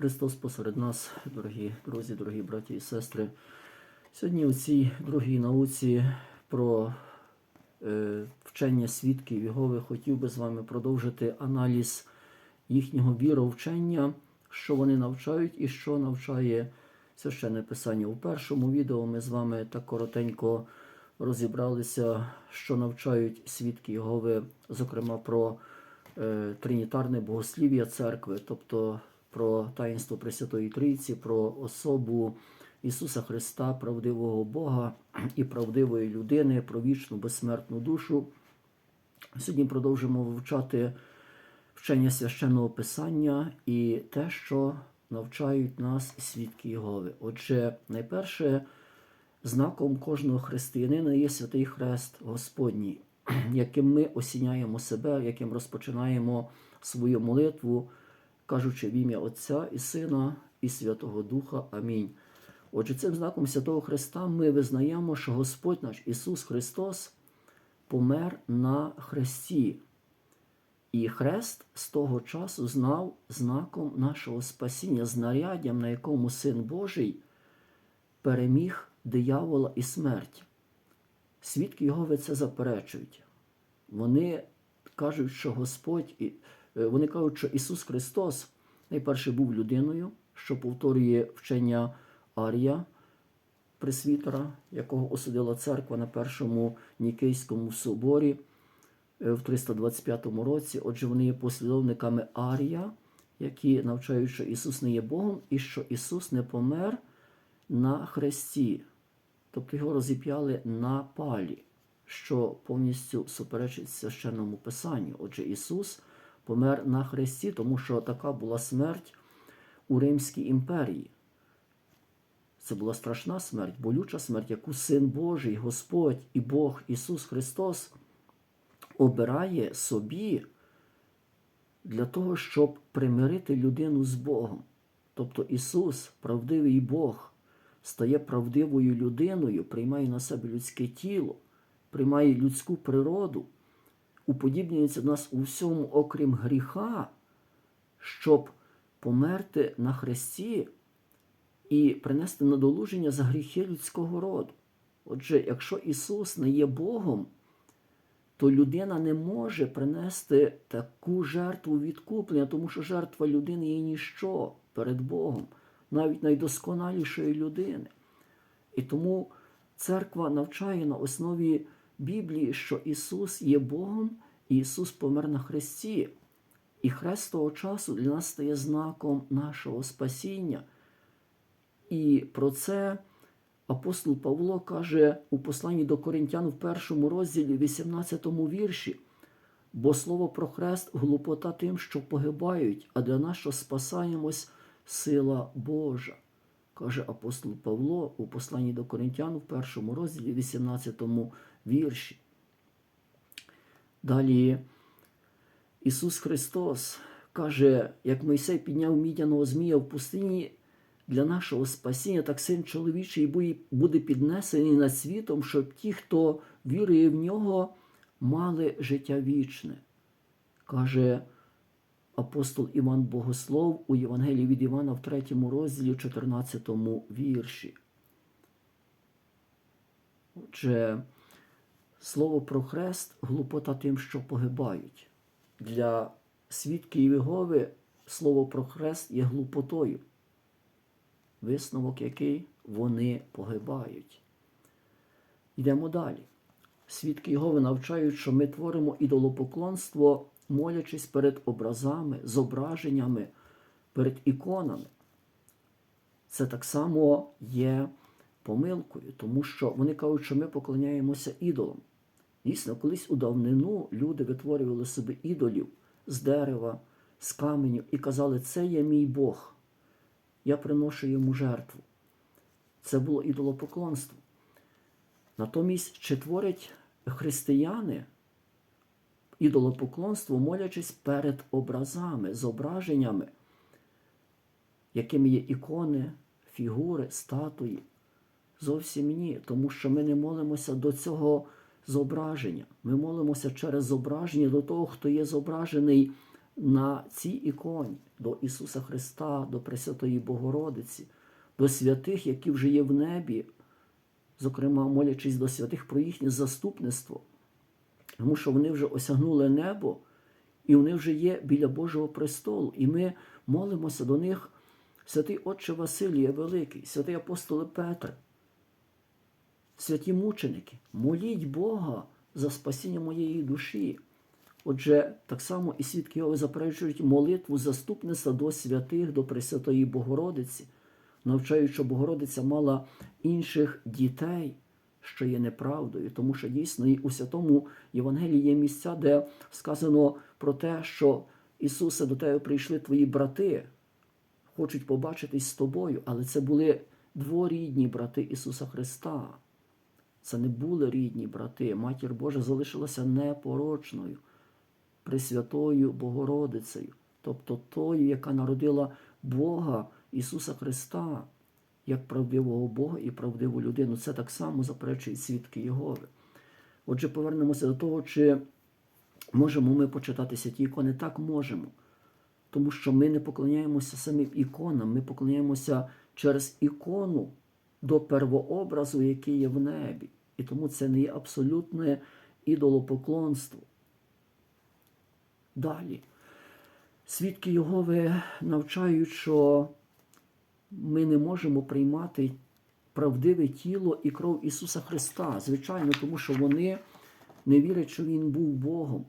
Христос посеред нас, дорогі друзі, дорогі браті і сестри. Сьогодні у цій другій науці про е, вчення свідків Єгови хотів би з вами продовжити аналіз їхнього віровчення, що вони навчають і що навчає священне писання. У першому відео ми з вами так коротенько розібралися, що навчають свідки Єгови, зокрема про е, тринітарне богослів'я церкви, тобто про таїнство Пресвятої Трійці, про особу Ісуса Христа, правдивого Бога і правдивої людини, про вічну безсмертну душу. Сьогодні продовжимо вивчати вчення священного писання і те, що навчають нас свідки Єгови. Отже, найперше, знаком кожного християнина є святий хрест Господній, яким ми осіняємо себе, яким розпочинаємо свою молитву, кажучи в ім'я Отця і Сина і Святого Духа. Амінь. Отже, цим знаком Святого Христа ми визнаємо, що Господь наш Ісус Христос помер на хресті. І хрест з того часу знав знаком нашого спасіння, знаряддям, на якому Син Божий переміг диявола і смерть. Свідки Його це заперечують. Вони кажуть, що Господь, вони кажуть, що Ісус Христос найперше був людиною, що повторює вчення Арія, пресвітера, якого осудила церква на першому Нікейському соборі е, в 325 році. Отже, вони є послідовниками Арія, які навчають, що Ісус не є Богом і що Ісус не помер на хресті, тобто його розіп'яли на палі, що повністю суперечить священному писанню. Отже, Ісус помер на хресті, тому що така була смерть у Римській імперії. Це була страшна смерть, болюча смерть, яку Син Божий, Господь і Бог Ісус Христос обирає собі для того, щоб примирити людину з Богом. Тобто Ісус, правдивий Бог, стає правдивою людиною, приймає на себе людське тіло, приймає людську природу, уподібнюється до нас у всьому, окрім гріха, щоб померти на хресті і принести надолуження за гріхи людського роду. Отже, якщо Ісус не є Богом, то людина не може принести таку жертву відкуплення, тому що жертва людини є ніщо перед Богом, навіть найдосконалішої людини. І тому церква навчає на основі Біблії, що Ісус є Богом, і Ісус помер на хресті. І хрест того часу для нас стає знаком нашого спасіння. І про це апостол Павло каже у посланні до Коринтян в першому розділі, 18 вірші. Бо слово про хрест глупота тим, що погибають, а для нас, що спасаємось, сила Божа, каже апостол Павло у посланні до Коринтян в першому розділі, 18 вірші. Далі Ісус Христос каже, як Мойсей підняв мідяного змія в пустині для нашого спасіння, так син чоловічий буде піднесений над світом, щоб ті, хто вірує в нього, мали життя вічне. Каже апостол Іван Богослов у Євангелії від Івана в 3 розділі, 14 вірші. Отже, слово про хрест глупота тим, що погибають. Для свідків Єгови слово про хрест є глупотою. Висновок який вони погибають. Йдемо далі. Свідки Єгови навчають, що ми творимо ідолопоклонство, молячись перед образами, зображеннями, перед іконами. Це так само є помилкою, тому що вони кажуть, що ми поклоняємося ідолам. Дійсно, колись у давнину люди витворювали собі ідолів з дерева, з каменю і казали, це є мій Бог. Я приношу йому жертву. Це було ідолопоклонство. Натомість, чи творять християни ідолопоклонство, молячись перед образами, зображеннями, якими є ікони, фігури, статуї. Зовсім ні, тому що ми не молимося до цього зображення. Ми молимося через зображення до того, хто є зображений на цій іконі до Ісуса Христа, до Пресвятої Богородиці, до святих, які вже є в небі, зокрема, молячись до святих про їхнє заступництво, тому що вони вже осягнули небо, і вони вже є біля Божого престолу. І ми молимося до них, святий Отче Василія Великий, святий апостоле Петре, святі мученики, моліть Бога за спасіння моєї душі. Отже, так само і свідки Його заперечують молитву заступництва до святих, до Пресвятої Богородиці, навчають, що Богородиця мала інших дітей, що є неправдою, тому що дійсно і у святому Євангелії є місця, де сказано про те, що Ісусе, до тебе прийшли твої брати, хочуть побачитись з тобою, але це були дворідні брати Ісуса Христа. Це не були рідні брати. Матір Божа залишилася непорочною, Пресвятою Богородицею, тобто тою, яка народила Бога Ісуса Христа, як правдивого Бога і правдиву людину. Це так само заперечують свідки Єгови. Отже, повернемося до того, чи можемо ми почитати ті ікони? Так можемо. Тому що ми не поклоняємося самим іконам, ми поклоняємося через ікону до первообразу, який є в небі. І тому це не є абсолютне ідолопоклонство. Далі. Свідки Єгови навчають, що ми не можемо приймати правдиве тіло і кров Ісуса Христа. Звичайно, тому що вони не вірять, що Він був Богом.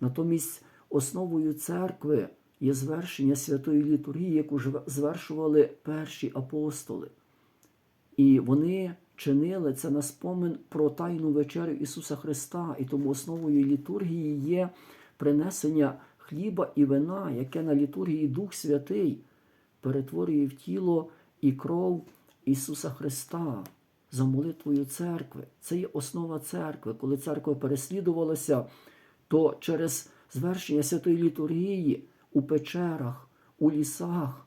Натомість основою церкви є звершення святої літургії, яку звершували перші апостоли. І вони чинили це на спомин про тайну вечерю Ісуса Христа. І тому основою літургії є принесення хліба і вина, яке на літургії Дух Святий перетворює в тіло і кров Ісуса Христа за молитвою церкви. Це є основа церкви. Коли церква переслідувалася, то через звершення святої літургії у печерах, у лісах,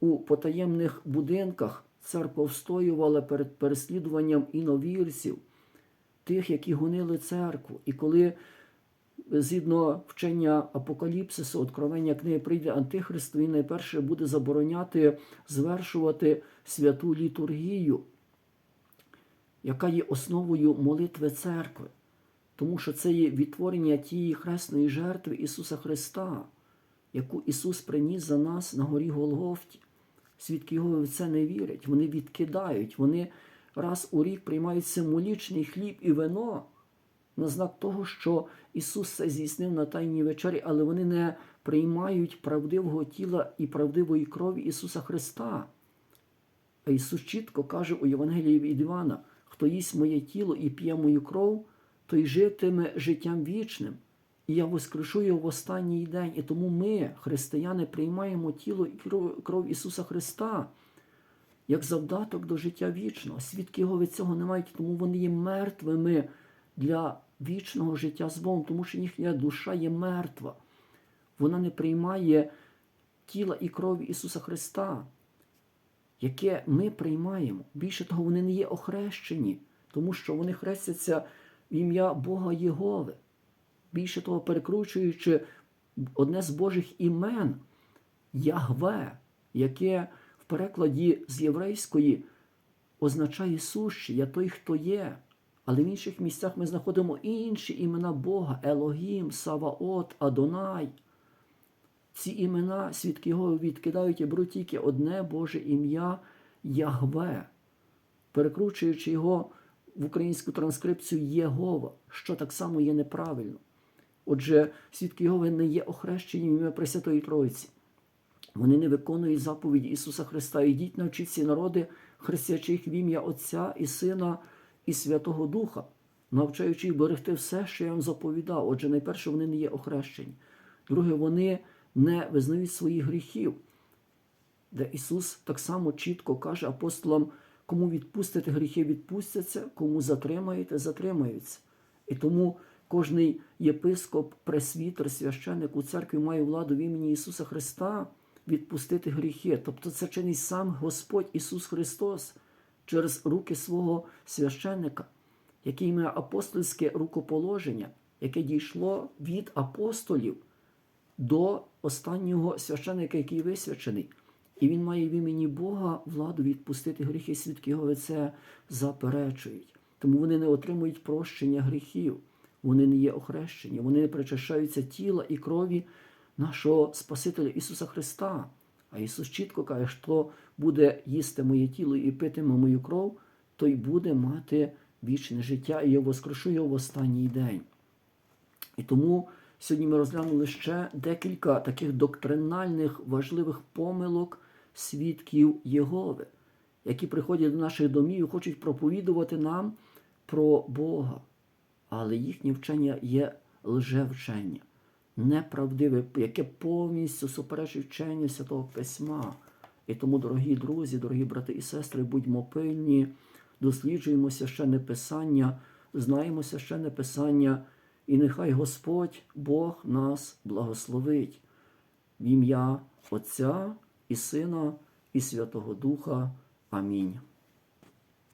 у потаємних будинках церква встоювала перед переслідуванням іновірців, тих, які гонили церкву. І коли згідно вчення Апокаліпсису, откровення книги прийде Антихрист, він найперше буде забороняти звершувати святу літургію, яка є основою молитви церкви. Тому що це є відтворення тієї хресної жертви Ісуса Христа, яку Ісус приніс за нас на горі Голгофті. Свідки його в це не вірять, вони відкидають, вони раз у рік приймають символічний хліб і вино на знак того, що Ісус це здійснив на Тайній вечері, але вони не приймають правдивого тіла і правдивої крові Ісуса Христа. А Ісус чітко каже у Євангелії від Івана: хто їсть моє тіло і п'є мою кров, той житиме життям вічним. І я воскрешу його в останній день. І тому ми, християни, приймаємо тіло і кров Ісуса Христа як завдаток до життя вічного. Свідки його від цього не мають, тому вони є мертвими для вічного життя з Богом, тому що їхня душа є мертва. Вона не приймає тіла і крові Ісуса Христа, яке ми приймаємо. Більше того, вони не є охрещені, тому що вони хрестяться в ім'я Бога Єгови. Більше того, перекручуючи одне з Божих імен Ягве, яке в перекладі з єврейської означає сущий, я той, хто є. Але в інших місцях ми знаходимо інші імена Бога Елогім, Саваот, Адонай. Ці імена свідки його відкидають і беруть тільки одне Боже ім'я Ягве, перекручуючи його в українську транскрипцію Єгова, що так само є неправильно. Отже, свідки Єгови не є охрещені ім'я Пресвятої Троїці. Вони не виконують заповіді Ісуса Христа. Ідіть навчіться народи, хрестячих в ім'я Отця і Сина і Святого Духа, навчаючи їх берегти все, що я вам заповідав. Отже, найперше, вони не є охрещені. Друге, вони не визнають своїх гріхів, де Ісус так само чітко каже апостолам, кому відпустите гріхи, відпустяться, кому затримаєте, затримаються. І тому кожний єпископ, пресвітер, священник у церкві має владу в імені Ісуса Христа відпустити гріхи. Тобто це чинить сам Господь Ісус Христос через руки свого священника, який має апостольське рукоположення, яке дійшло від апостолів до останнього священника, який висвячений. І він має в імені Бога владу відпустити гріхи. Свідки Його це заперечують. Тому вони не отримують прощення гріхів, вони не є охрещені, вони не причащаються тіла і крові нашого Спасителя Ісуса Христа. А Ісус чітко каже, що буде їсти моє тіло і питиме мою кров, той буде мати вічне життя, і я воскрешу його в останній день. І тому сьогодні ми розглянули ще декілька таких доктринальних важливих помилок свідків Єгови, які приходять до наших домів і хочуть проповідувати нам про Бога. Але їхнє вчення є лжевчення, неправдиве, яке повністю суперечить вченню Святого Письма. І тому, дорогі друзі, дорогі брати і сестри, будьмо пильні, досліджуємо священне Писання, знаємо священне Писання, і нехай Господь Бог нас благословить в ім'я Отця і Сина і Святого Духа. Амінь.